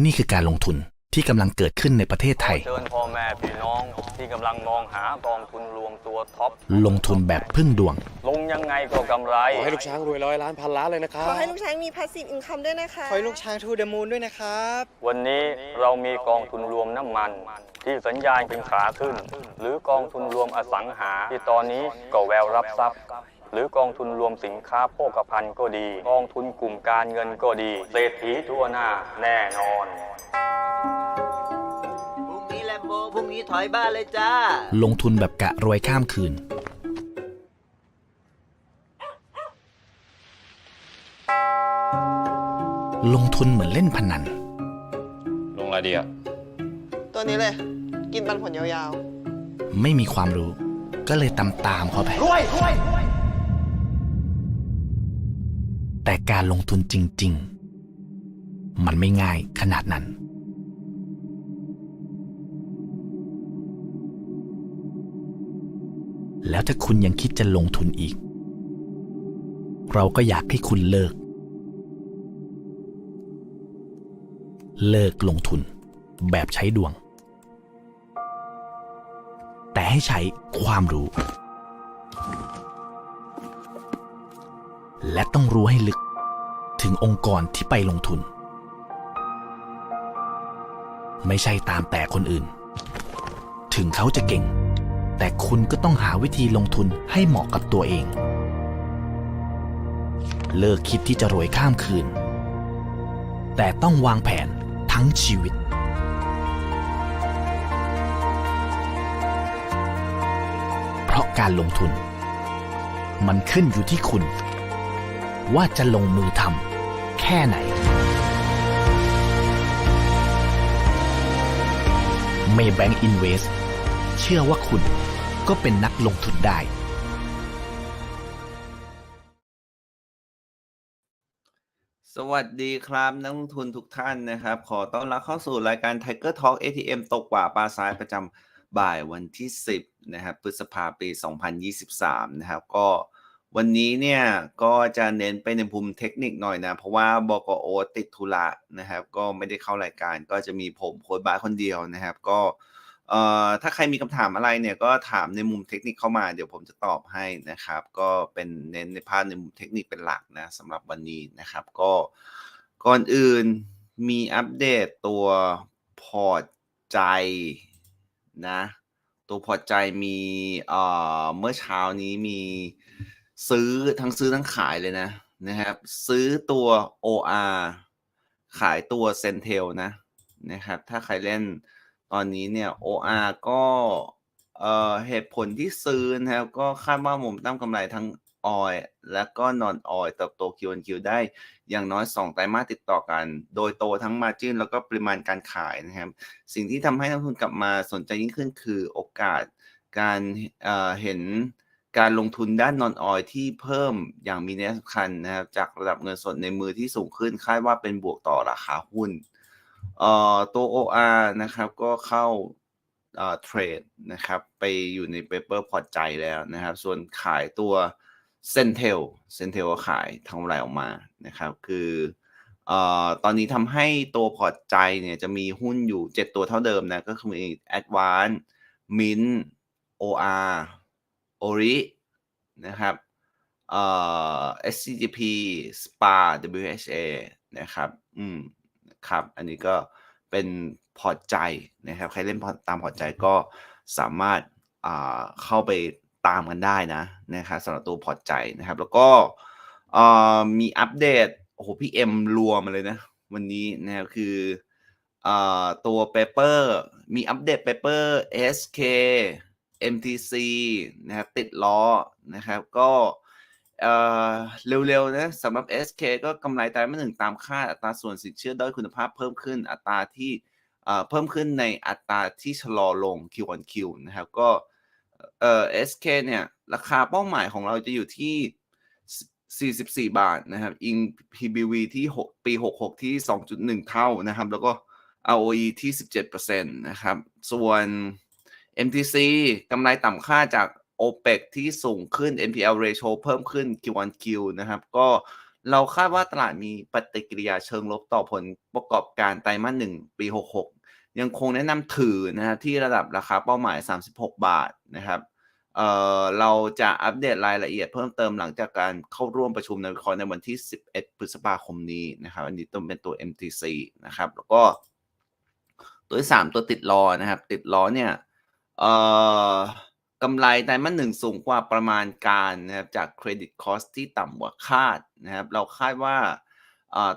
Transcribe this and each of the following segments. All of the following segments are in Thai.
นี่คือการลงทุนที่กำลังเกิดขึ้นในประเทศไทย เชิญพ่อแม่พี่น้องที่กำลังมองหากองทุนรวมตัวท็อป ลงทุนแบบพึ่งดวง ลงยังไงก็กำไร ขอให้ลูกช้างรวยร้อยล้านพันล้านเลยนะครับ ขอให้ลูกช้างมีพาสซีฟอินคัมด้วยนะคะ ขอให้ลูกช้างทูเดอะมูนด้วยนะครับ วันนี้เรามีกองทุนรวมน้ำมัน ที่สัญญาณเป็นขาขึ้น หรือกองทุนรวมอสังหาที่ตอนนี้ก็แววรับทรัพย์ หรือกองทุนรวมสินค้าโภคภัณฑ์ก็ดี กองทุนกลุ่มการเงินก็ดี เศรษฐีทั่วหน้าแน่นอน พรุ่งนี้แลมโบพรุ่งนี้ถอยบ้านเลยจ้า ลงทุนแบบกะรวยข้ามคืน ลงทุนเหมือนเล่นพนัน ลงอะไรดีอะตัวนี้เลย กินปันผลยาวไม่มีความรู้ ก็เลยตามตามๆเข้าไป แต่การลงทุนจริง ๆ มันไม่ง่ายขนาดนั้น แล้วถ้าคุณยังคิดจะลงทุนอีก เราก็อยากให้คุณเลิก เลิกลงทุนแบบใช้ดวง แต่ให้ใช้ความรู้ และต้องรู้ให้ลึก ถึงองค์กรที่ไปลงทุน ไม่ใช่ตามแต่คนอื่น ถึงเขาจะเก่ง แต่คุณก็ต้องหาวิธีลงทุนให้เหมาะกับตัวเอง เลิกคิดที่จะรวยข้ามคืน แต่ต้องวางแผนทั้งชีวิตเพราะการลงทุน มันขึ้นอยู่ที่คุณ ว่าจะลงมือทำแค่ไหนเมย์แบงก์อินเวสเชื่อว่าคุณก็เป็นนักลงทุนได้ สวัสดีครับ นักลงทุนทุกท่านนะครับ ขอต้อนรับเข้าสู่รายการ Tiger Talk ATM ตกกว่าปลาซ้ายประจำบ่ายวันที่ 10 นะครับ พฤษภาปี 2023 นะครับ ก็ วันนี้เนี่ยก็จะเน้นไปในภูมิเทคนิคหน่อยนะ เพราะว่าบกโอติดธุระนะครับ ก็ไม่ได้เข้ารายการก็จะมีผมโค้ดบาสคนเดียวนะครับ ก็เอ่อถ้าใครมีคำถามอะไรเนี่ยก็ถามในมุมเทคนิคเข้ามาเดี๋ยวผมจะตอบให้นะครับ ก็เป็นเน้นในภาพในมุมเทคนิคเป็นหลักนะสำหรับวันนี้นะครับ ก็ก่อนอื่นมีอัปเดตตัวพอร์ตใจนะ ตัวพอร์ตใจมีเอ่อเมื่อเช้านี้มี ซื้อทั้งซื้อทั้งขายเลยนะนะครับ ซื้อตัว OR ขายตัว Centel นะนะครับ ถ้าใครเล่นตอนนี้เนี่ย OR ก็เอ่อเหตุผลที่ซื้อนะครับ ก็คาดว่ามุมตั้มกำไรทั้งออยและก็นอนออยเติบโต Q1Q ได้อย่างน้อย 2 ไตรมาสติดต่อกัน โดยโตทั้ง Margin แล้วก็ปริมาณการขายนะครับ สิ่งที่ทำให้นักลงทุนกลับมาสนใจยิ่งขึ้นคือโอกาสการเอ่อเห็น การลงทุนด้านนอนออยที่เพิ่มอย่างมีนัยสำคัญนะครับจากระดับเงินสดในมือที่สูงขึ้นคาดว่าเป็นบวกต่อราคาหุ้นเอ่อตัว OR นะครับก็เข้าเอ่อเทรดนะครับไปอยู่ในเปเปอร์พอร์ตใจแล้วนะครับ ส่วนขายตัว Centel Centel ก็ขายทำกำไรออกมานะครับ คือเอ่อตอนนี้ทำให้ตัวพอร์ตใจเนี่ยจะมีหุ้นอยู่ 7 ตัวเท่าเดิมนะ ก็คือมี Advance Mint OR Ori นะครับเอ่อ SCGP SPA WHA นะครับ อืม ครับ อันนี้ก็เป็นพอร์ตใจนะครับ ใครเล่นตามพอร์ตใจก็สามารถอ่าเข้าไปตามกันได้นะนะครับสำหรับตัวพอร์ตใจนะครับ แล้วก็อ่อมีอัปเดต โอ้โห พี่เอ็มรัวมาเลยนะ วันนี้นะครับคืออ่อตัวเปเปอร์มีอัปเดตเปเปอร์ SK MTC นะครับติดล้อนะครับก็เร็วๆนะสำหรับ SK ก็กำไรไตรมาสหนึ่งตามคาดอัตราส่วนสินเชื่อด้อยคุณภาพเพิ่มขึ้นอัตราที่เพิ่มขึ้นในอัตราที่ชะลอลง Q1Q นะครับก็เอ่อ SK เนี่ยราคาเป้าหมายของเราจะอยู่ที่ 44 บาทนะครับอิง PBV ที่ 6 ปี 66 ที่ 2.1 เท่านะครับ แล้วก็ ROE ที่ 17%นะครับ ส่วน MTC กำไรต่ำค่าจาก OPEC ที่สูงขึ้น NPL ratio เพิ่มขึ้น Q1Q นะครับ ก็เราคาดว่าตลาดมีปฏิกิริยาเชิงลบต่อผลประกอบการไตรมาสหนึ่งปี 66 ยังคงแนะนำถือนะฮะที่ระดับราคาเป้าหมาย 36 บาทนะครับเอ่อเราจะอัปเดตรายละเอียดเพิ่มเติมหลังจากการเข้าร่วมประชุมในวิคราะห์ในวันที่ 11 พฤษภาคมนี้นะครับอันนี้ต้องเป็นตัว MTC นะครับแล้วก็ตัวที่3ตัวติดล้อนะครับติดล้อเนี่ย เอ่อกำไรไตรมาสหนึ่งสูงกว่าประมาณการนะครับจากเครดิตคอสที่ต่ำกว่าคาดนะครับเราคาดว่า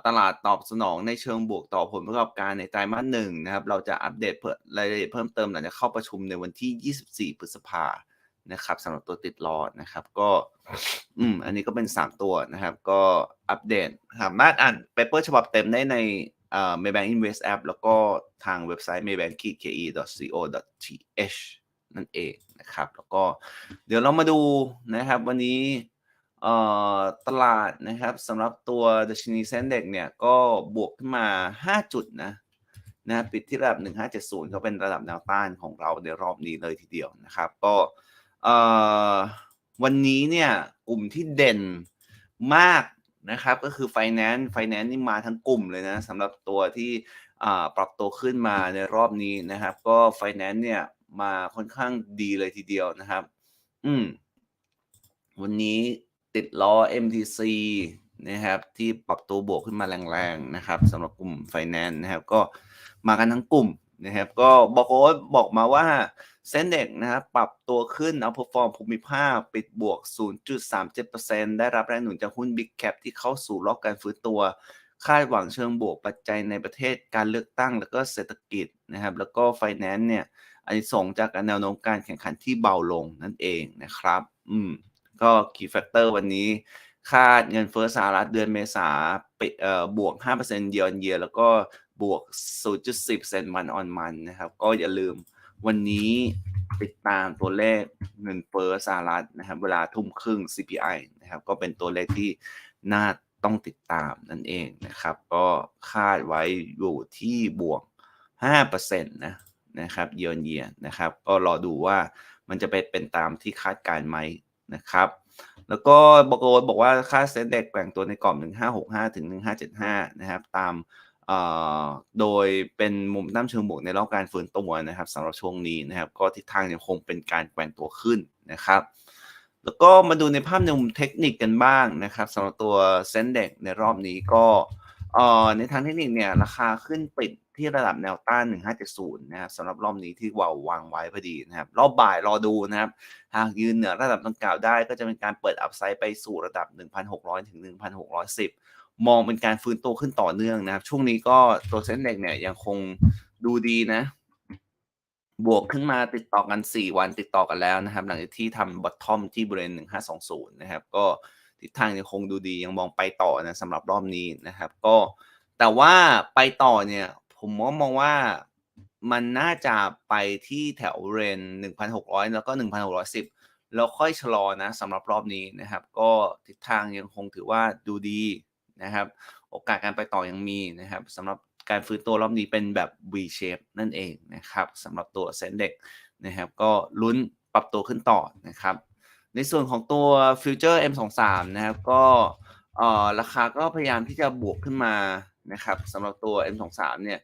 ตลาดตอบสนองในเชิงบวกต่อผลประกอบการในไตรมาสหนึ่งนะครับ เราจะอัปเดตเพิ่มรายละเอียดเพิ่มเติมหลังจากเข้าประชุมในวันที่ 24 พฤษภานะครับสำหรับตัวติดล้อนะครับ ก็อืมอันนี้ก็เป็น 3 ตัวนะครับ ก็อัปเดตสามารถอ่านเปเปอร์ฉบับเต็มได้ใน Maybank Invest App แล้วก็ทางเว็บไซต์ maybank-ke.co.th นั่นเองนะครับ แล้วก็เดี๋ยวเรามาดูนะครับวันนี้ตลาดนะครับสำหรับตัวดัชนีเซ็นเด็กเนี่ยก็บวกขึ้นมา 5 จุดนะนะปิดที่ระดับ 1570 ก็เป็นระดับแนวต้านของเราในรอบนี้เลยทีเดียวนะครับ ก็วันนี้เนี่ยกลุ่มที่เด่นมาก นะครับก็คือ Finance Finance นี่มาทั้งกลุ่มเลยนะสำหรับตัวที่ปรับตัวขึ้นมาในรอบนี้นะครับ ก็ Finance เนี่ยมาค่อนข้างดีเลยทีเดียวนะครับ อืมวันนี้ติดล้อ MTC นะครับที่ปรับตัวบวกขึ้นมาแรงๆนะครับสำหรับกลุ่ม Finance นะครับ ก็มากันทั้งกลุ่ม นะครับก็บอกโอ้บอกมาว่าเส้นเด็กนะครับปรับตัวขึ้นเอาพอฟอร์มภูมิภาคปิดบวก 0.37%ได้รับแรงหนุนจากหุ้น Big Cap ที่เข้าสู่รอบการฟื้นตัว คาดหวังเชิงบวกปัจจัยในประเทศการเลือกตั้ง แล้วก็เศรษฐกิจนะครับ แล้วก็ Finance เนี่ยอันนี้ส่งจากแนวโน้มการแข่งขันที่เบาลงนั่นเองนะครับ อืม ก็ key factor วันนี้ คาดเงินเฟ้อสหรัฐเดือนเมษาปิดเอ่อบวก5% year on year แล้วก็ บวก0.10%วันออนมันนะครับ ก็อย่าลืมวันนี้ติดตามตัวเลขเงินเฟ้อสหรัฐนะครับ เวลาทุ่มครึ่ง CPI นะครับ ก็เป็นตัวเลขที่น่าต้องติดตามนั่นเองนะครับ ก็คาดไว้อยู่ที่บวก 5%นะนะครับเยือนเยียนะครับ ก็รอดูว่ามันจะไปเป็นตามที่คาดการณ์ไหมนะครับ แล้วก็บอกโอบอกว่าค่าเซ็นเด็กแกว่งตัวในกรอบ 1565 ถึง 1575 นะครับ ตาม โดยเป็นมุมตั้มเชิงบวกในรอบการฟื้นตัวนะครับสำหรับช่วงนี้นะครับ ก็ทิศทางยังคงเป็นการแกว่งตัวขึ้นนะครับ แล้วก็มาดูในภาพในมุมเทคนิคกันบ้างนะครับสำหรับตัวเซ็นเด็กในรอบนี้ก็ในทางเทคนิคเนี่ยราคาขึ้นปิดที่ระดับแนวต้าน 1570 นะครับสำหรับรอบนี้ที่วาววางไว้พอดีนะครับ รอบบ่ายรอดูนะครับ หากยืนเหนือระดับดังกล่าวได้ก็จะเป็นการเปิดอัพไซด์ไปสู่ระดับ 1,600 ถึง 1,610 มองเป็นการฟื้นตัวขึ้นต่อเนื่องนะครับ ช่วงนี้ก็ตัวเซ็นเด็กเนี่ยยังคงดูดีนะ บวกขึ้นมาติดต่อกัน 4 วันติดต่อกันแล้วนะครับ หลังจากที่ทำบอททอมที่บริเวณ1520 นะครับ ก็ทิศทางยังคงดูดียังมองไปต่อนะสำหรับรอบนี้นะครับ ก็แต่ว่าไปต่อเนี่ย ผมมองว่ามันน่าจะไปที่แถวเรน 1,600 แล้วก็ 1,610 แล้วค่อยชะลอนะสำหรับรอบนี้นะครับ ก็ทิศทางยังคงถือว่าดูดี นะครับ โอกาสการไปต่อยังมีนะครับสำหรับการฟื้นตัวรอบนี้เป็นแบบ V shape นั่นเองนะครับสำหรับตัวเซ็นเด็กนะครับ ก็ลุ้นปรับตัวขึ้นต่อนะครับ ในส่วนของตัว Future M23 นะครับก็ราคาก็พยายามที่จะบวกขึ้นมานะครับสำหรับตัว M23 เนี่ย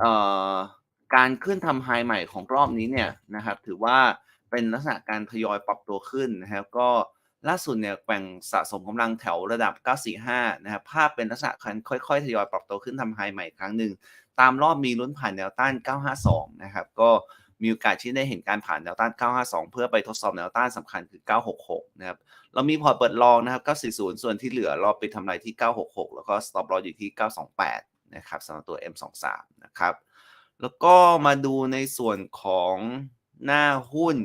เอ่อการขึ้นทำไฮใหม่ของรอบนี้เนี่ยนะครับ ถือว่าเป็นลักษณะการทยอยปรับตัวขึ้นนะครับ ก็ ล่าสุดเนี่ยแกว่งสะสมกำลังแถวระดับ 945 นะครับ ภาพเป็นลักษณะการค่อยๆ ทยอยปรับตัวขึ้นทำไฮใหม่ครั้งหนึ่ง ตามรอบมีลุ้นผ่านแนวต้าน 952 นะครับ ก็มีโอกาสที่ได้เห็นการผ่านแนวต้าน 952 เพื่อไปทดสอบแนวต้านสำคัญคือ 966 นะครับ เรามีพอร์ตเปิดลองนะครับ 940 ส่วนที่เหลือรอบไปทำลายที่ 966 แล้วก็ stop loss อยู่ที่ 928 นะครับสำหรับตัว M23 นะครับ แล้วก็มาดูในส่วนของหน้าหุ้น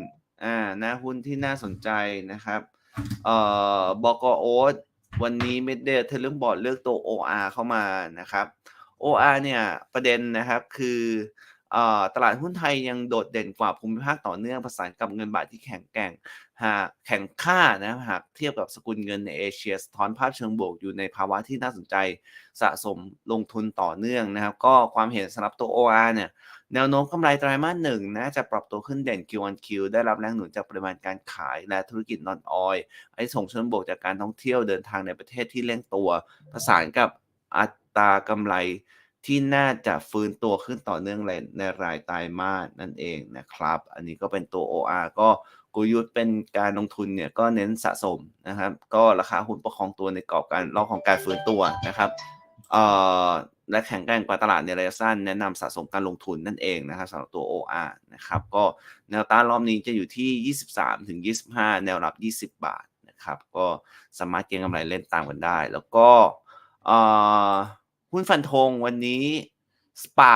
อ่า หน้าหุ้นที่น่าสนใจนะครับ เอ่อบกโอ๊ตวันนี้เมดเดย์เทเลบอร์ดเลือกตัว OR เข้ามานะครับ OR เนี่ยประเด็นนะครับคืออตลาดหุ้นไทยยังโดดเด่นกว่าภูมิภาคต่อเนื่องประสานกับเงินบาทที่แข็งแกร่งหากแข็งค่านะหากเทียบกับสกุลเงินในเอเชียสะท้อนภาพเชิงบวกอยู่ในภาวะที่น่าสนใจสะสมลงทุนต่อเนื่องนะครับ ก็ความเห็นสำหรับตัว OR เนี่ย แนวโน้มกำไรไตรมาสหนึ่งน่าจะปรับตัวขึ้นเด่น Q1Q ได้รับแรงหนุนจากปริมาณการขายและธุรกิจนอนออยไอ้ส่งเชิงบวกจากการท่องเที่ยวเดินทางในประเทศที่เร่งตัว ประสานกับอัตรากำไรที่น่าจะฟื้นตัวขึ้นต่อเนื่องในในรายไตรมาสนั่นเองนะครับ อันนี้ก็เป็นตัว OR ก็กลยุทธ์เป็นการลงทุนเนี่ยก็เน้นสะสมนะครับ ก็ราคาหุ้นประคองตัวในกรอบการรอบของการฟื้นตัวนะครับเอ่อ และแข็งแกร่งกว่าตลาดในระยะสั้นแนะนำสะสมการลงทุนนั่นเองนะครับสำหรับตัว OR นะครับก็แนวต้านรอบนี้จะอยู่ที่ 23ถึง25 แนวรับ 20 บาทนะครับก็สามารถเก็งกำไรเล่นตามกันได้ แล้วก็หุ้นฟันธงวันนี้สปา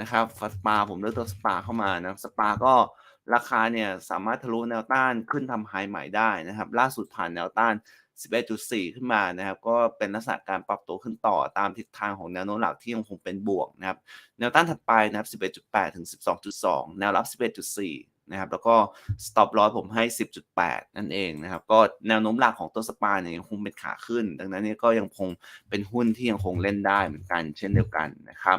นะครับสปาผมเลือกตัวสปาเข้ามานะสปาก็ ราคาเนี่ยสามารถทะลุแนวต้านขึ้นทำไฮใหม่ได้นะครับ ล่าสุดผ่านแนวต้าน 11.4 ขึ้นมานะครับ ก็เป็นลักษณะการปรับตัวขึ้นต่อตามทิศทางของแนวโน้มหลักที่ยังคงเป็นบวกนะครับ แนวต้านถัดไปนะครับ 11.8 ถึง 12.2 แนวรับ 11.4 นะครับ แล้วก็ stop loss ผมให้ 10.8 นั่นเองนะครับ ก็แนวโน้มหลักของตัวสปาเนี่ยยังคงเป็นขาขึ้น ดังนั้นเนี่ยก็ยังคงเป็นหุ้นที่ยังคงเล่นได้เหมือนกัน เช่นเดียวกันนะครับ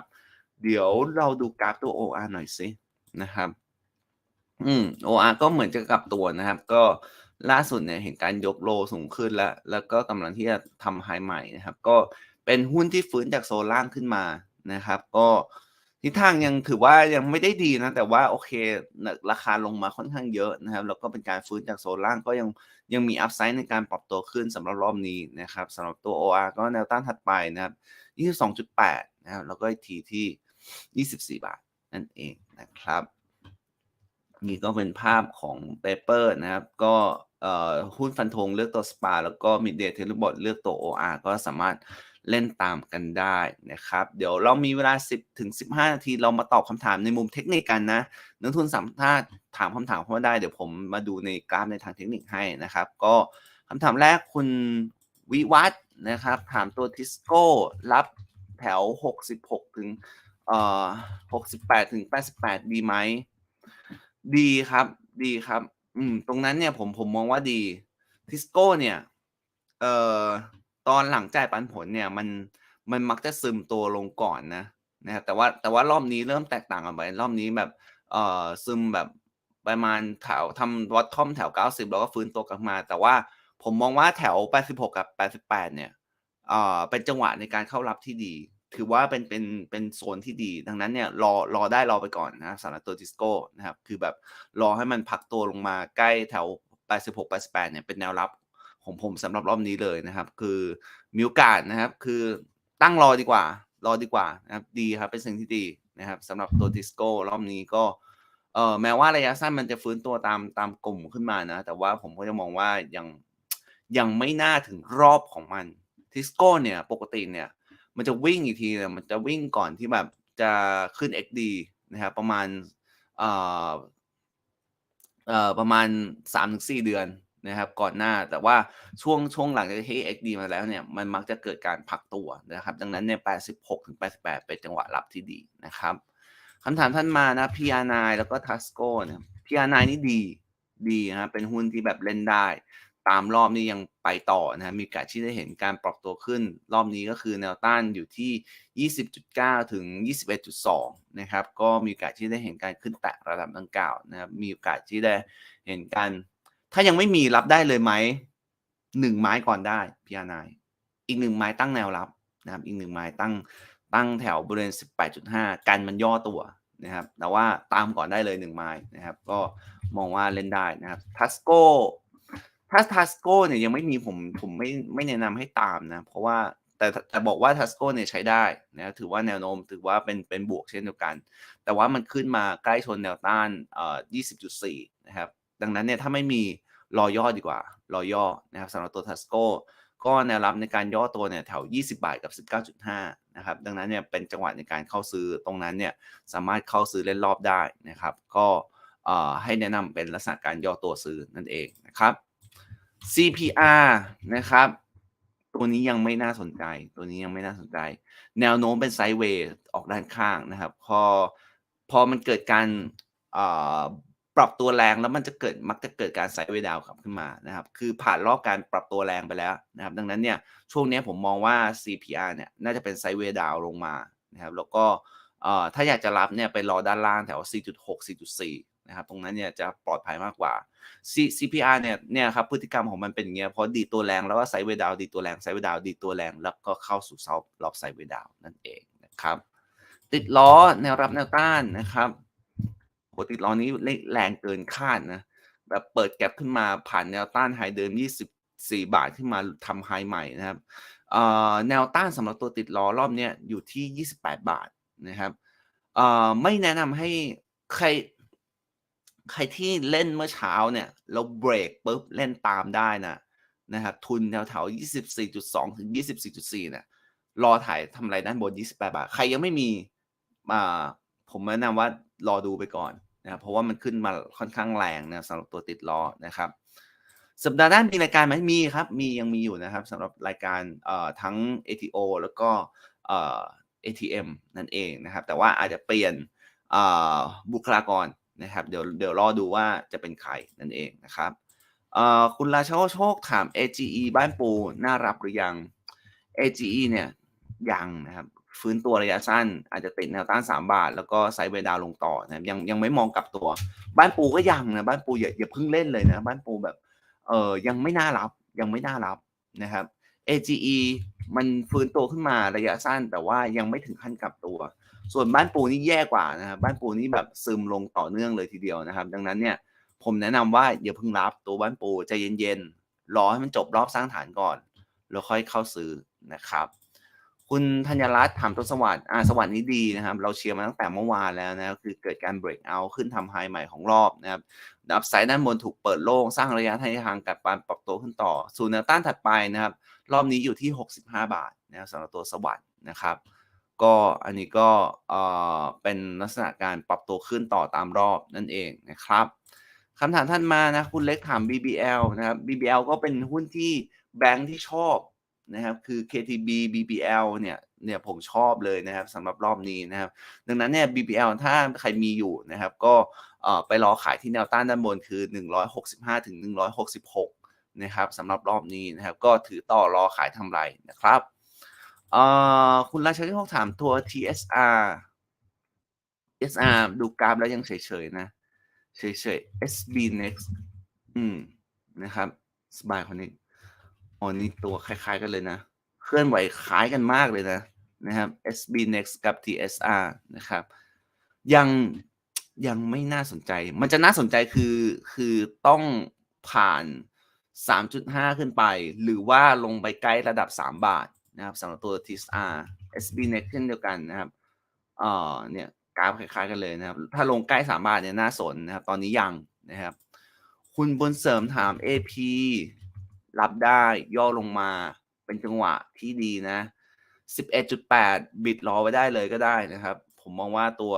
เดี๋ยวเราดูกราฟตัว OR หน่อยสินะครับ อืม OR ก็เหมือนจะกลับตัวนะครับ ก็ล่าสุดเนี่ยเห็นการยกโลสูงขึ้นแล้ว แล้วก็กำลังที่จะทำไฮใหม่นะครับ ก็เป็นหุ้นที่ฟื้นจากโซล่างขึ้นมานะครับ ก็ทิศทางยังถือว่ายังไม่ได้ดีนะ แต่ว่าโอเค ราคาลงมาค่อนข้างเยอะนะครับ แล้วก็เป็นการฟื้นจากโซล่างก็ยังยังมีอัพไซด์ในการปรับตัวขึ้นสำหรับรอบนี้นะครับสำหรับตัว OR ก็แนวต้านถัดไปนะครับ22.8นะครับแล้วก็อีกทีที่ 24 บาทนั่นเองนะครับ นี่ก็เป็นภาพของเปเปอร์นะครับ ก็หุ้นฟันธงเลือกตัวสปาแล้วก็มิดเดย์เทลบอทเลือกตัว OR ก็สามารถเล่นตามกันได้นะครับ เดี๋ยวเรามีเวลา 10ถึง15 นาที เรามาตอบคำถามในมุมเทคนิคกันนะนักทุนสามารถถามคำถามเข้ามาได้ เดี๋ยวผมมาดูในกราฟในทางเทคนิคให้นะครับ ก็คำถามแรกคุณวิวัฒน์นะครับ ถามตัวทิสโก้รับแถว 66 ถึงเอ่อ68 ถึง 88 ดีไหม ดีครับ ดีครับ อืม ตรงนั้นเนี่ยผมผมมองว่าดี ทิสโก้เนี่ย เอ่อ ตอนหลังจ่ายปันผลเนี่ย มันมันมักจะซึมตัวลงก่อนนะนะครับแต่ว่าแต่ว่ารอบนี้เริ่มแตกต่างกันไปรอบนี้แบบ เอ่อซึมแบบประมาณแถวทำวัดทอมแถว 90 แล้วก็ฟื้นตัวกลับมา แต่ว่าผมมองว่าแถว 86 กับ 88 เนี่ยเอ่อเป็นจังหวะในการเข้ารับที่ดี ถือว่าเป็นเป็นเป็นโซนที่ดี ดังนั้นเนี่ยรอรอได้รอไปก่อนนะสำหรับตัวดิสโก้นะครับคือแบบรอให้มันพักตัวลงมาใกล้แถว 86 88เนี่ยเป็นแนวรับของผมสำหรับรอบนี้เลยนะครับ คือมีโอกาสนะครับ คือตั้งรอดีกว่า รอดีกว่านะครับดีครับเป็นสิ่งที่ดีนะครับสำหรับตัวดิสโก้รอบนี้ก็เอ่อแม้ว่าระยะสั้นมันจะฟื้นตัวตามตามกลุ่มขึ้นมานะ แต่ว่าผมก็จะมองว่ายังยังไม่น่าถึงรอบของมันทิสโก้เนี่ยปกติเนี่ย มันจะวิ่งอีกทีเนี่ยมันจะวิ่งก่อนที่แบบจะขึ้น XD นะครับประมาณเอ่อเอ่อประมาณ 3-4 เดือนนะครับก่อนหน้าแต่ว่าช่วงช่วงหลังจากที่ XD มาแล้วเนี่ยมันมักจะเกิดการพักตัวนะครับ ดังนั้นเนี่ย86ถึง88 เป็นจังหวะรับที่ดีนะครับคำถามท่านมานะ PR9 แล้วก็ Tasco เนี่ย PR9 นี่ดีดีนะครับเป็นหุ้นที่แบบเล่นได้ ตามรอบนี้ยังไปต่อนะครับมีโอกาสที่ได้เห็นการปรับตัวขึ้น รอบนี้ก็คือแนวต้านอยู่ที่ 20.9 ถึง 21.2 นะครับ ก็มีโอกาสที่ได้เห็นการขึ้นแตะระดับดังกล่าวนะครับ มีโอกาสที่ได้เห็นการ ถ้ายังไม่มีรับได้เลยไหมหนึ่งไม้ก่อนได้พิจารณาอีกหนึ่งไม้ตั้งแนวรับนะครับ อีกหนึ่งไม้ตั้งตั้งแถวบริเวณ 18.5 กันมันย่อตัวนะครับ แต่ว่าตามก่อนได้เลยหนึ่งไม้นะครับ ก็มองว่าเล่นได้นะครับทัสโก ถ้าทัสโก้เนี่ยยังไม่มีผมผมไม่ไม่แนะนำให้ตามนะ เพราะว่าแต่แต่บอกว่าทัสโก้เนี่ยใช้ได้นะถือว่าแนวโน้มถือว่าเป็นเป็นบวกเช่นเดียวกัน แต่ว่ามันขึ้นมาใกล้ชนแนวต้านเอ่อ20.4 นะครับ ดังนั้นเนี่ยถ้าไม่มีรอย่อดีกว่ารอย่อนะครับสำหรับตัวทัสโก้ก็แนวรับในการย่อตัวเนี่ยแถว 20 บาทกับ 19.5 นะครับ ดังนั้นเนี่ยเป็นจังหวะในการเข้าซื้อตรงนั้นเนี่ยสามารถเข้าซื้อเล่นรอบได้นะครับ ก็อ่อให้แนะนำเป็นลักษณะการย่อตัวซื้อนั่นเองนะครับ CPR นะครับ ตัวนี้ยังไม่น่าสนใจ ตัวนี้ยังไม่น่าสนใจ แนวโน้มเป็นไซด์เวย์ออกด้านข้างนะครับ พอพอมันเกิดการปรับตัวแรงแล้วมันจะเกิดมักจะเกิดการไซด์เวย์ดาวกลับขึ้นมานะครับ คือผ่านรอบการปรับตัวแรงไปแล้วนะครับ ดังนั้นเนี่ยช่วงนี้ผมมองว่า CPR เนี่ยน่าจะเป็นไซด์เวย์ดาวลงมานะครับ แล้วก็ถ้าอยากจะรับเนี่ยไปรอด้านล่างแถว 4.6 4.4 นะครับตรงนั้นเนี่ยจะปลอดภัยมากกว่า C- CPR เนี่ยเนี่ยครับพฤติกรรมของมันเป็นอย่างเงี้ยเพราะดีตัวแรงแล้วก็ไซด์เวดาวดีตัวแรงไซด์เวดาวดีตัวแรงแล้วก็เข้าสู่เซาหลอกไซด์เวดาวนั่นเองนะครับติดล้อแนวรับแนวต้านนะครับโหติดล้อนี้เล่นแรงเกินคาดนะแบบเปิดแก็บขึ้นมาผ่านแนวต้านไฮเดิม 24 บาทขึ้นมาทำไฮใหม่นะครับแนวต้านสำหรับตัวติดล้อรอบเนี้ยอยู่ที่ 28 บาทนะครับไม่แนะนำให้ใคร ใครที่เล่นเมื่อเช้าเนี่ยเราเบรกปุ๊บเล่นตามได้นะนะครับทุนแถวๆ 24.2 ถึง 24.4เนี่ยรอถ่ายทำไรด้านบน 28 บาท ใครยังไม่มีอ่าผมแนะนำว่ารอดูไปก่อนนะครับเพราะว่ามันขึ้นมาค่อนข้างแรงนะสำหรับตัวติดล้อนะครับสัปดาห์หน้ามีรายการไหมมีครับ มียังมีอยู่นะครับสำหรับรายการเอ่อทั้ง ATO แล้วก็เอ่อ ATM นั่นเองนะครับ แต่ว่าอาจจะเปลี่ยนบุคลากร นะครับเดี๋ยวเดี๋ยวรอดูว่าจะเป็นใครนั่นเองนะครับคุณราชโชคถาม AGE บ้านปู น่ารับหรือยัง AGE เนี่ยยังนะครับฟื้นตัวระยะสั้น อาจจะติดแนวต้าน 3 บาท แล้วก็ไซด์เวย์ดาวลงต่อนะครับยังยังไม่มองกลับตัว บ้านปูก็ยังนะบ้านปูอย่าอย่าเพิ่งเล่นเลยนะ บ้านปูแบบเออยังไม่น่ารับยังไม่น่ารับนะครับ AGE มันฟื้นตัวขึ้นมาระยะสั้น แต่ว่ายังไม่ถึงขั้นกลับตัว ส่วนบ้านปูนี่แย่กว่านะครับบ้านปูนี่แบบซึมลงต่อเนื่องเลยทีเดียวนะครับ ดังนั้นเนี่ยผมแนะนำว่าอย่าเพิ่งรับตัวบ้านปูใจเย็นๆรอให้มันจบรอบสร้างฐานก่อน แล้วค่อยเข้าซื้อนะครับ คุณธัญรัตน์ถามตัวสวัสดิ์อ่าสวัสดิ์นี้ดีนะครับ เราเชียร์มาตั้งแต่เมื่อวานแล้วนะคือเกิดการ break out ขึ้นทำไฮใหม่ของรอบนะครับอัพไซด์ด้านบนถูกเปิดโล่งสร้างระยะทางกับการปรับตัวขึ้นต่อสู่แนวต้านถัดไปนะครับ รอบนี้อยู่ที่ 65 บาทนะสำหรับตัวสวัสด์นะครับ ก็อันนี้ก็เออเป็นลักษณะการปรับตัวขึ้นต่อตามรอบนั่นเองนะครับคำถามท่านมานะคุณเล็กถาม BBL นะครับ BBL ก็เป็นหุ้นที่แบงค์ที่ชอบนะครับคือ KTB BBL เนี่ยเนี่ยผมชอบเลยนะครับสำหรับรอบนี้นะครับ ดังนั้นเนี่ย BBL ถ้าใครมีอยู่นะครับ ก็ไปรอขายที่แนวต้านด้านบนคือ 165ถึง166 นะครับสำหรับรอบนี้นะครับ ก็ถือต่อรอขายทำไรนะครับ เอ่อคุณราชาที่หกถามตัว TSR TSR ดูกราฟแล้วยังเฉยๆนะ เฉยๆ SB Next อืมนะครับสบายคนนี้อ๋อนี่ตัวคล้าย ๆ กันเลยนะ เคลื่อนไหวคล้ายกันมากเลยนะนะครับ SB Next กับ TSR นะครับ ยังยังไม่น่าสนใจ มันจะน่าสนใจคือคือต้องผ่าน 3.5 ขึ้นไป หรือว่าลงไปใกล้ระดับ 3 บาท นะครับสำหรับตัว TSR SB Next เช่นเดียวกันนะครับเอ่อเนี่ยกราฟคล้ายๆกันเลยนะครับ ถ้าลงใกล้3บาทเนี่ยน่าสนนะครับ ตอนนี้ยังนะครับ คุณบุญเสริมถาม AP รับได้ย่อลงมาเป็นจังหวะที่ดีนะ 11.8 บิดรอไว้ได้เลยก็ได้นะครับ ผมมองว่าตัว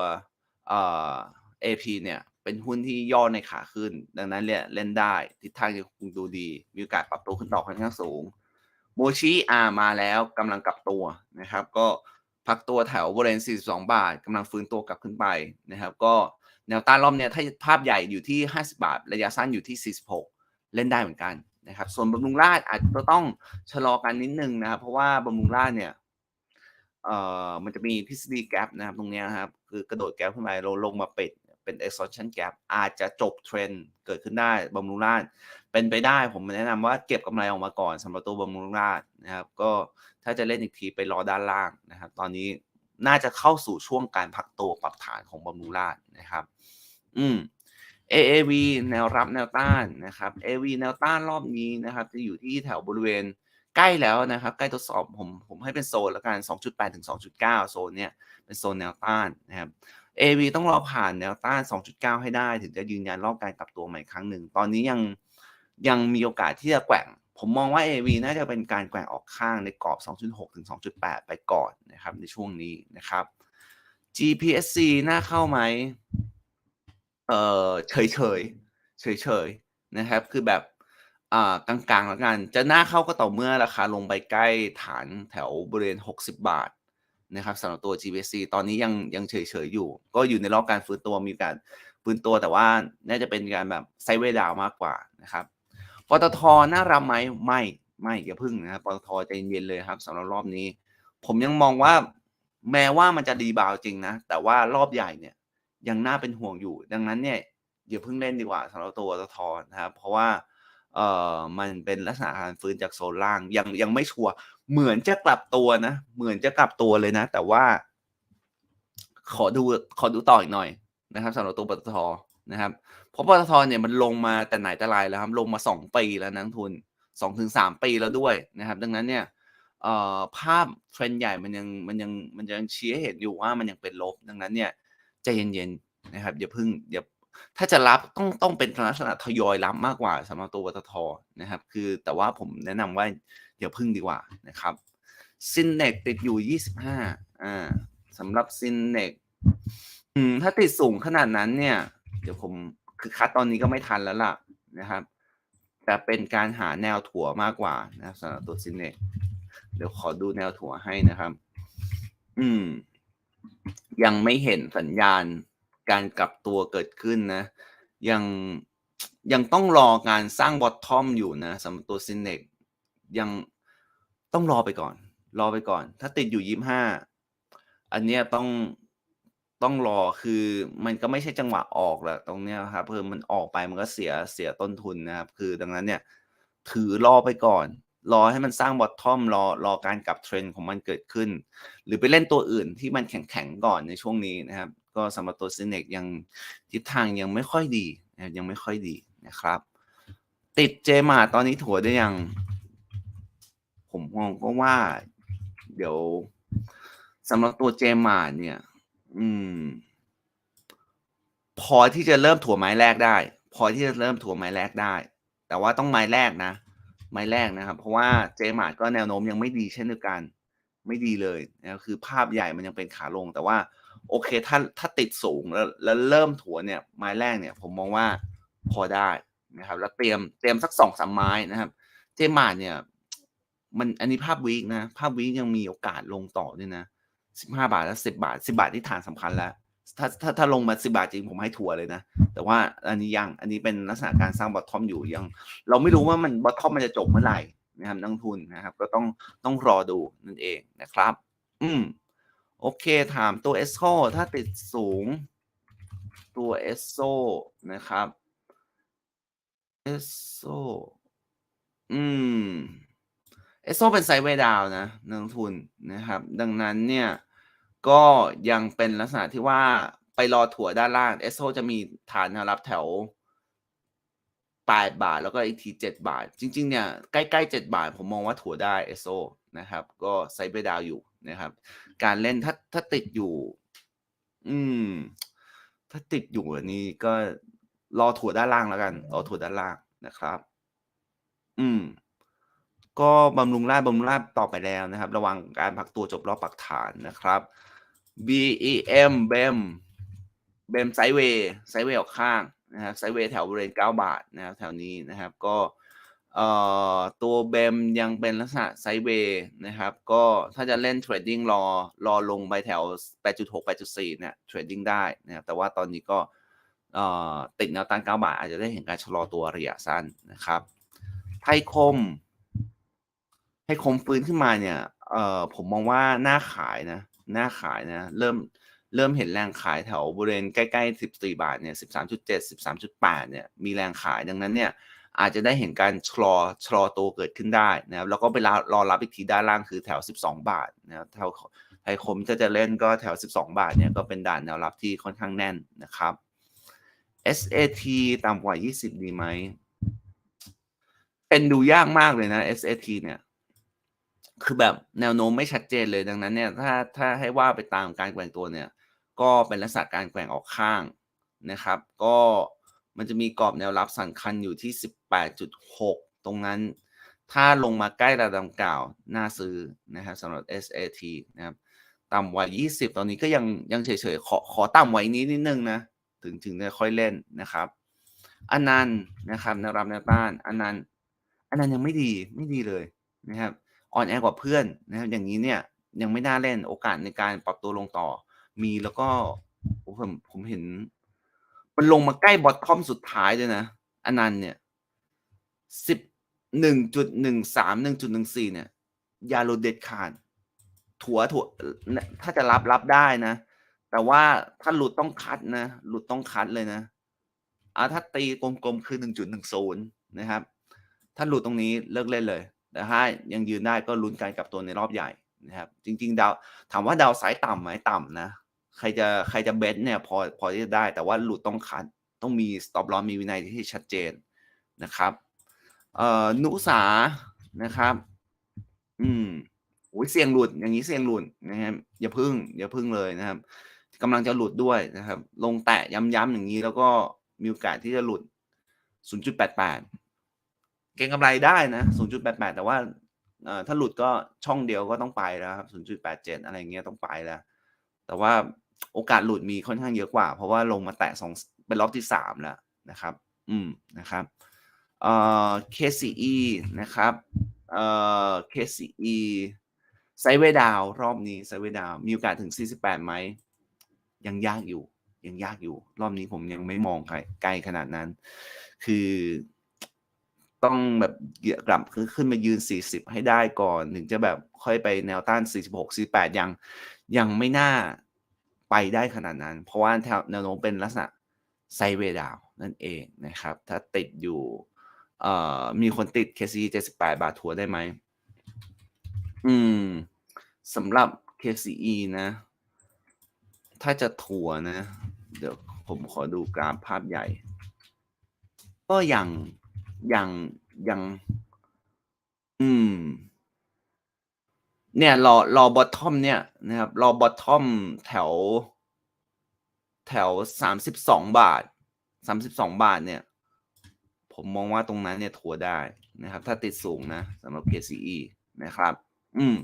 เอ่อ AP เนี่ยเป็นหุ้นที่ย่อในขาขึ้น ดังนั้นเนี่ยเล่นได้ ทิศทางยังคงดูดี มีโอกาสปรับตัวขึ้นต่อค่อนข้างสูง โมชิอามาแล้วกำลังกลับตัวนะครับ ก็พักตัวแถวบริเวณ42 บาทกำลังฟื้นตัวกลับขึ้นไปนะครับ ก็แนวต้านรอบเนี้ยถ้าภาพใหญ่อยู่ที่ 50 บาท ระยะสั้นอยู่ที่ 46 เล่นได้เหมือนกันนะครับ ส่วนบำรุงราชอาจจะต้องชะลอกันนิดนึงนะครับ เพราะว่าบำรุงราชเนี่ยเอ่อมันจะมีทฤษฎีแกรนะครับตรงเนี้ยนะครับ คือกระโดดแกรขึ้นไปลงลงมาปิด เป็น exhaustion gap อาจจะจบเทรนด์เกิดขึ้นได้บำรุงราชเป็นไปได้ผมแนะนำว่าเก็บกำไรออกมาก่อนสำหรับตัวบำรุงราชนะครับ ก็ถ้าจะเล่นอีกทีไปรอด้านล่างนะครับ ตอนนี้น่าจะเข้าสู่ช่วงการพักตัวปรับฐานของบำรุงราชนะครับ อืม AAV แนวรับแนวต้านนะครับ AAV แนวต้านรอบนี้นะครับ จะอยู่ที่แถวบริเวณใกล้แล้วนะครับ ใกล้ทดสอบผมผมให้เป็นโซนแล้วกัน 2.8 ถึง 2.9 โซนเนี้ยเป็นโซนแนวต้านนะครับ AV ต้องรอผ่านแนวต้าน 2.9 ให้ได้ ถึงจะยืนยันรอบการกลับตัวใหม่ครั้งหนึ่ง ตอนนี้ยังยังมีโอกาสที่จะแกว่ง ผมมองว่า AV น่าจะเป็นการแกว่งออกข้างในกรอบ 2.6 ถึง 2.8 ไปก่อนนะครับ ในช่วงนี้นะครับ GPSC น่าเข้าไหมเอ่อเฉยเฉยเฉยเฉยนะครับ คือแบบอ่ากลางๆแล้วกัน จะน่าเข้าก็ต่อเมื่อราคาลงไปใกล้ฐานแถวบริเวณ 60 บาท นะครับสำหรับตัว GPC ตอนนี้ยังยังเฉยๆอยู่ ก็อยู่ในรอบการฟื้นตัวมีการฟื้นตัวแต่ว่าน่าจะเป็นการแบบไซเวดาวมากกว่านะครับปตทน่ารับไหมไม่ไม่อย่าพึ่งนะครับปตทใจเย็นเลยครับสำหรับรอบนี้ ผมยังมองว่าแม้ว่ามันจะดีบาวจริงนะ แต่ว่ารอบใหญ่เนี่ยยังน่าเป็นห่วงอยู่ ดังนั้นเนี่ยอย่าเพิ่งเล่นดีกว่าสำหรับตัวปตทนะครับ เพราะว่า เอ่อมันเป็นลักษณะการฟื้นจากโซนล่างยังยังไม่ชัวร์เหมือนจะกลับตัวนะ เหมือนจะกลับตัวเลยนะ แต่ว่า ขอดูขอดูต่ออีกหน่อยนะครับสำหรับตัวปตทนะครับเพราะปตทเนี่ยมันลงมาแต่ไหนแต่ไรแล้วครับลงมาสองปีแล้วนักทุนสองถึงสามปีแล้วด้วยนะครับ ดังนั้นเนี่ยภาพเทรนด์ใหญ่มันยังมันยังมันยังชี้ให้เห็นอยู่ว่ามันยังเป็นลบ ดังนั้นเนี่ยใจเย็นๆนะครับอย่าพิ่งอย่า ถ้าจะรับต้องต้องเป็นลักษณะทยอยรับมากกว่าสำหรับตัวปตทนะครับ คือแต่ว่าผมแนะนำว่าอย่าพึ่งดีกว่านะครับซินเนกติดอยู่ 25อ่าสำหรับซินเนกอืมถ้าติดสูงขนาดนั้นเนี่ย เดี๋ยวผมคือคัดตอนนี้ก็ไม่ทันแล้วล่ะนะครับ แต่เป็นการหาแนวถั่วมากกว่านะครับสำหรับตัวซินเนกเดี๋ยวขอดูแนวถั่วให้นะครับ อืม ยังไม่เห็นสัญญาณ การกลับตัวเกิดขึ้นนะ ยังยังต้องรอการสร้างบอททอมอยู่นะสำหรับตัวซินเนกยังต้องรอไปก่อน รอไปก่อน ถ้าติดอยู่ยี่ห้าอันเนี้ยต้องต้องรอคือมันก็ไม่ใช่จังหวะออกแหละตรงเนี้ยครับคือมันออกไปมันก็เสียเสียต้นทุนนะครับ คือดังนั้นเนี่ยถือรอไปก่อน รอให้มันสร้างบอททอมรอรอการกลับเทรนด์ของมันเกิดขึ้น หรือไปเล่นตัวอื่นที่มันแข็งๆก่อนในช่วงนี้นะครับ ก็สำหรับตัวซินเนกยังทิศทางยังไม่ค่อยดีนะยังไม่ค่อยดีนะครับ ติดเจมาตอนนี้ถั่วได้ยัง ผมมองก็ว่า เดี๋ยวสำหรับตัวเจมาเนี่ย อืม พอที่จะเริ่มถั่วไม้แรกได้ พอที่จะเริ่มถั่วไม้แรกได้ แต่ว่าต้องไม้แรกนะไม้แรกนะครับ เพราะว่าเจมาร์ก็แนวโน้มยังไม่ดีเช่นเดียวกัน ไม่ดีเลยนะคือภาพใหญ่มันยังเป็นขาลง แต่ว่า โอเคถ้าถ้าติดสูงแล้วแล้วเริ่มถัวเนี่ยไม้แรกเนี่ยผมมองว่าพอได้นะครับ แล้วเตรียมเตรียมสักสองสามไม้นะครับ เจมาร์เนี่ย มันอันนี้ภาพวีคนะ ภาพวีคยังมีโอกาสลงต่อด้วยนะสิบห้าบาทและสิบาทสิบาทที่ฐานสำคัญแล้ว ถ้าถ้าถ้าลงมาสิบาทจริงผมให้ถั่วเลยนะ แต่ว่าอันนี้ยังอันนี้เป็นลักษณะการสร้างบอททอมอยู่ยัง เราไม่รู้ว่ามันบอททอมมันจะจบเมื่อไหร่นะครับนักทุนนะครับ ก็ต้องต้องรอดูนั่นเองนะครับ อืม โอเค ถามตัวเอสโซถ้าติดสูงตัวเอสโซนะครับเอสโซอืมเอสโซเป็นไซด์เวย์ดาวนะนักลงทุนนะครับ ดังนั้นเนี่ย ก็ยังเป็นลักษณะที่ว่าไปรอถั่วด้านล่างเอสโซจะมีฐานรับแถว8บาท แล้วก็อีกที7บาท จริง ๆ เนี่ย ใกล้ๆ7บาท ผมมองว่าถั่วได้เอสโซนะครับ ก็ไซด์เบย์ดาวอยู่ นะครับ การเล่นถ้าถ้าติดอยู่ อืม ถ้าติดอยู่อันนี้ก็รอถั่วด้านล่างแล้วกัน รอถั่วด้านล่างนะครับ อืม ก็บำรุงราชบำรุงราชต่อไปแล้วนะครับ ระวังการพักตัวจบรอบปักฐานนะครับ BEM BEM BEM ไซเวย์ไซเวย์ออกข้างนะครับไซเวย์แถวบริเวณ9บาทนะครับ แถวนี้นะครับ ก็ ตัว BEM ยังเป็นลักษณะไซด์เวย์นะครับ ก็ถ้าจะเล่นเทรดดิ้งรอรอลงไปแถว 8.6 8.4 เนี่ยเทรดดิ้งได้นะครับ แต่ว่าตอนนี้ก็ติดแนวต้าน9บาท อาจจะได้เห็นการชะลอตัวระยะสั้นนะครับ ไทยคม ให้คมฟื้นขึ้นมาเนี่ยผมมองว่าหน่าขายนะ หน่าขายนะ เริ่มเริ่มเห็นแรงขายแถวบริเวณใกล้ ๆ 14 บาทเนี่ย 13.7 13.8 เนี่ย มีแรงขายดังนั้นเนี่ย อาจจะได้เห็นการชะลอชะลอตัวเกิดขึ้นได้นะครับแล้วก็ไปรอรอรับอีกทีด้านล่างคือแถว 12 บาทนะครับแถวไทยคมถ้าจะเล่นก็แถว 12 บาทเนี่ยก็เป็นด่านแนวรับที่ค่อนข้างแน่นนะครับ SAT ต่ำกว่า 20 ดีไหมเป็นดูยากมากเลยนะ SAT เนี่ย คือแบบแนวโน้มไม่ชัดเจนเลยดังนั้นเนี่ยถ้าถ้าให้ว่าไปตามการแกว่งตัวเนี่ย ก็เป็นลักษณะการแกว่งออกข้างนะครับ ก็ มันจะมีกรอบแนวรับสำคัญอยู่ที่ 18.6 ตรงนั้น ถ้าลงมาใกล้ระดับกล่าวน่าซื้อนะครับสำหรับ SAT นะครับต่ำกว่า 20 ตอนนี้ก็ยังยังเฉยๆ ขอขอต่ำไว้นี้นิดนึงนะ ถึงถึงจะค่อยเล่นนะครับอันนันนะครับแนวรับแนวต้านอันนันอันนันยังไม่ดีไม่ดีเลยนะครับอ่อนแอกว่าเพื่อนนะครับอย่างนี้เนี่ยยังไม่น่าเล่นโอกาสในการปรับตัวลงต่อมีแล้วก็ผมผมเห็น มันลงมาใกล้บอททอมสุดท้ายเลยนะอนันเนี่ยสิบหนึ่งจุดหนึ่งสามหนึ่งจุดหนึ่งสี่เนี่ย ยาโลเด็ดขาดถัวถัวเนี่ยถ้าจะรับรับได้นะ แต่ว่าถ้าหลุดต้องคัดนะ หลุดต้องคัดเลยนะอ่าถ้าตีกลมๆคือหนึ่งจุดหนึ่งศูนย์นะครับ ถ้าหลุดตรงนี้เลิกเล่นเลย แต่ถ้ายังยืนได้ก็ลุ้นกันกับตัวในรอบใหญ่นะครับ จริง ๆ ดาวถามว่าดาวไซด์ต่ำไหมต่ำนะ ใครจะใครจะเบสเนี่ยพอพอที่จะได้ แต่ว่าหลุดต้องคัดต้องมี stop loss มีวินัยที่ชัดเจนนะครับ เอ่อนุสานะครับ อืมโอ้ยเสี่ยงหลุดอย่างนี้เสี่ยงหลุดนะครับอย่าพึ่ง อย่าพึ่งเลยนะครับกำลังจะหลุดด้วยนะครับ ลงแตะย้ำๆอย่างนี้แล้วก็มีโอกาสที่จะหลุด 0.88 เก็งกำไรได้นะ 0.88 แต่ว่าอ่อถ้าหลุดก็ช่องเดียวก็ต้องไปแล้วครับ 0.87 อะไรเงี้ยต้องไปแล้ว แต่ว่า โอกาสหลุดมีค่อนข้างเยอะกว่า เพราะว่าลงมาแตะสองเป็นรอบที่สามแล้วนะครับ อืมนะครับเอ่อ KCE นะครับเอ่อ KCE ไซเวดาวรอบนี้ไซเวดาวมีโอกาสถึง 48ไหมยังยากอยู่ ยังยากอยู่ รอบนี้ผมยังไม่มองไกลไกลขนาดนั้น คือต้องแบบกลับขึ้นขึ้นมายืน 40 ให้ได้ก่อน ถึงจะแบบค่อยไปแนวต้าน 46 48 ยังยังไม่น่า ไปได้ขนาดนั้น เพราะว่าแนวโน้มเป็นลักษณะไซเวดาวนั่นเองนะครับ ถ้าติดอยู่มีคนติด KC 78 บาททัวร์ได้ไหม อืมสำหรับ KCE นะ ถ้าจะถัวนะ เดี๋ยวผมขอดูกราฟภาพใหญ่ ก็ยังยังยังอืม เนี่ยรอรอบอททอมเนี่ยนะครับรอบอททอมแถว แถวสามสิบสองบาทสามสิบสองบาทเนี่ย ผมมองว่าตรงนั้นเนี่ยถัวได้นะครับ ถ้าติดสูงนะสำหรับ KCE นะครับ อืม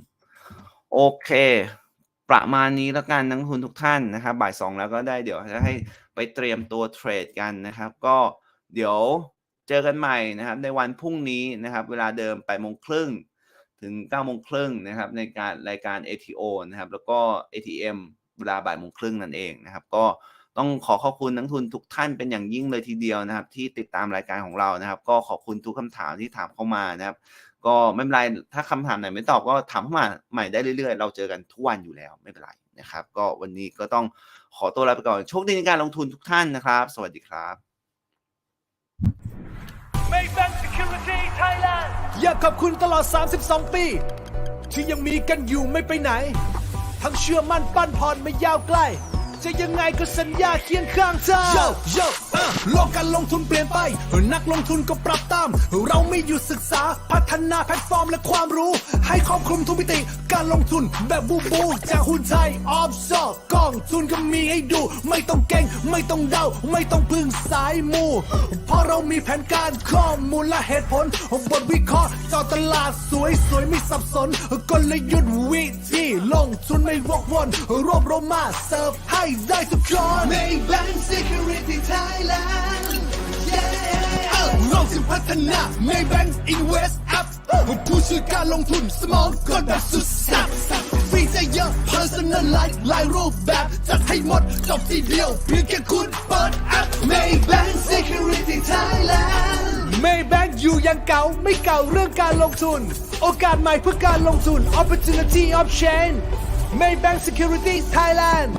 โอเค ประมาณนี้แล้วกันนักลงทุนทุกท่านนะครับ บ่ายสองแล้วก็ได้เดี๋ยวจะให้ไปเตรียมตัวเทรดกันนะครับ ก็เดี๋ยวเจอกันใหม่นะครับ ในวันพรุ่งนี้นะครับ เวลาเดิม8โมงครึ่ง ถึง9โมงครึ่งนะครับในการรายการ ATO นะครับแล้วก็ ATM เวลาบ่ายโมงครึ่งนั่นเองนะครับ ก็ต้องขอขอบคุณนักทุนทุกท่านเป็นอย่างยิ่งเลยทีเดียวนะครับ ที่ติดตามรายการของเรานะครับ ก็ขอบคุณทุกคำถามที่ถามเข้ามานะครับ ก็ไม่เป็นไรถ้าคำถามไหนไม่ตอบก็ถามเข้ามาใหม่ได้เรื่อยๆ เราเจอกันทุกวันอยู่แล้วไม่เป็นไรนะครับ ก็วันนี้ก็ต้องขอตัวลาไปก่อนโชคดีในการลงทุนทุกท่านนะครับ สวัสดีครับ อยากขอบคุณตลอด 32 ปี ที่ยังมีกันอยู่ไม่ไปไหน ทั้งเชื่อมั่นปั้นพรไม่ยาวไกล จะยังไงก็สัญญาเคียงข้างเธอโยโยโลกการลงทุนเปลี่ยนไป นักลงทุนก็ปรับตาม เราไม่หยุดศึกษาพัฒนาแพลตฟอร์มและความรู้ ให้ครอบคลุมทุกมิติ การลงทุนแบบบูบูจากหุ้นไทยออฟชอร์กองทุนก็มีให้ดู ไม่ต้องเก่ง ไม่ต้องเดา ไม่ต้องพึ่งสายมู เพราะเรามีแผนการข้อมูลและเหตุผลบทวิเคราะห์เจอตลาดสวยสวยไม่สับสนกลยุทธ์วิธีลงทุนไม่วกวนรวบรวมมาเสิร์ฟให้ได้ทุกคน Maybank Security Thailand เราจะพัฒนา Maybank Invest App ผู้ช่วยการลงทุน small ก็แบบสุดสับฟีเจอร์เยอะ personalize หลายรูปแบบ จัดให้หมดจบทีเดียว เพียงแค่คุณเปิดแอป Maybank Security Thailand Maybank อยู่ยังเก่าไม่เก่าเรื่องการลงทุน โอกาสใหม่เพื่อการลงทุน Opportunity of Change Maybank Security Thailand